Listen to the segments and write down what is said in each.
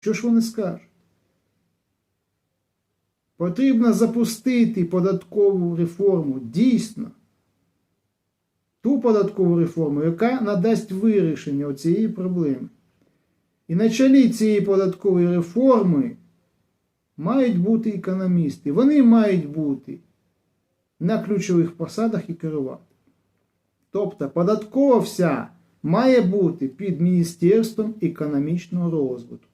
Що ж вони скажуть? Потрібно запустити податкову реформу дійсно. Ту податкову реформу, яка надасть вирішення цієї проблеми. І на чолі цієї податкової реформи мають бути економісти. Вони мають бути на ключових посадах і керувати. Тобто податкова вся має бути під Міністерством економічного розвитку.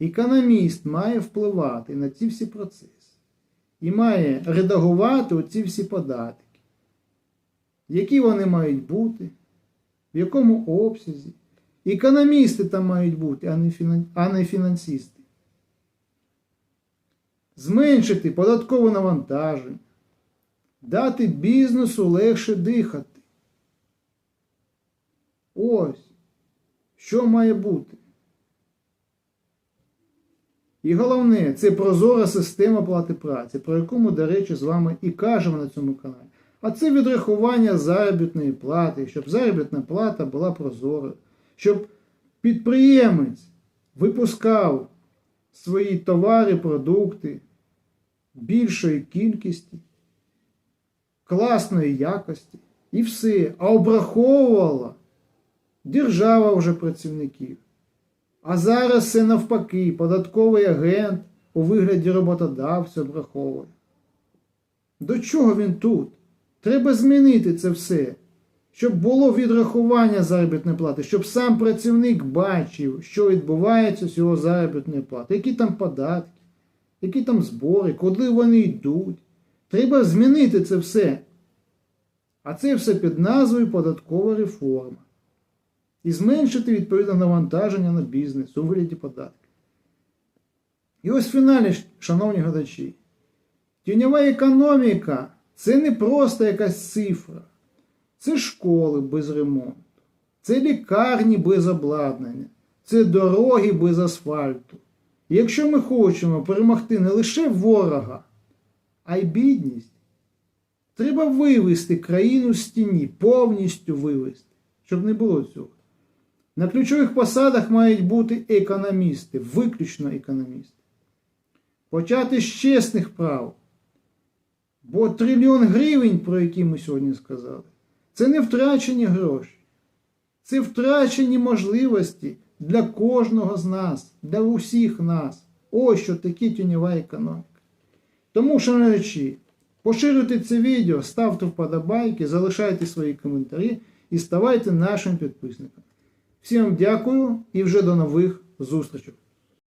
Економіст має впливати на ці всі процеси і має редагувати оці всі податки. Які вони мають бути, в якому обсязі. Економісти там мають бути, а не, фінан... а не фінансисти. Зменшити податкове навантаження, дати бізнесу легше дихати. Ось, що має бути. І головне, це прозора система плати праці, про яку ми, до речі, з вами і кажемо на цьому каналі. А це відрахування заробітної плати, щоб заробітна плата була прозорою, щоб підприємець випускав свої товари, продукти більшої кількості, класної якості і все. А обраховувала держава вже працівників. А зараз все навпаки, податковий агент у вигляді роботодавця обраховує. До чого він тут? Треба змінити це все, щоб було відрахування заробітної плати, щоб сам працівник бачив, що відбувається з його заробітної плати, які там податки, які там збори, куди вони йдуть. Треба змінити це все. А це все під назвою податкова реформа. І зменшити відповідне навантаження на бізнес у вигляді податків. І ось в фіналі, шановні глядачі, тіньова економіка це не просто якась цифра. Це школи без ремонту, це лікарні без обладнання, це дороги без асфальту. І якщо ми хочемо перемогти не лише ворога, а й бідність, треба вивести країну з тіні, повністю вивести, щоб не було цього. На ключових посадах мають бути економісти, виключно економісти. Почати з чесних прав. Бо трильйон гривень, про які ми сьогодні сказали, це не втрачені гроші. Це втрачені можливості для кожного з нас, для усіх нас. Ось що таке тіньова економіка. Тому, шановні, поширюйте це відео, ставте вподобайки, залишайте свої коментарі і ставайте нашим підписником. Всім дякую і вже до нових зустрічей.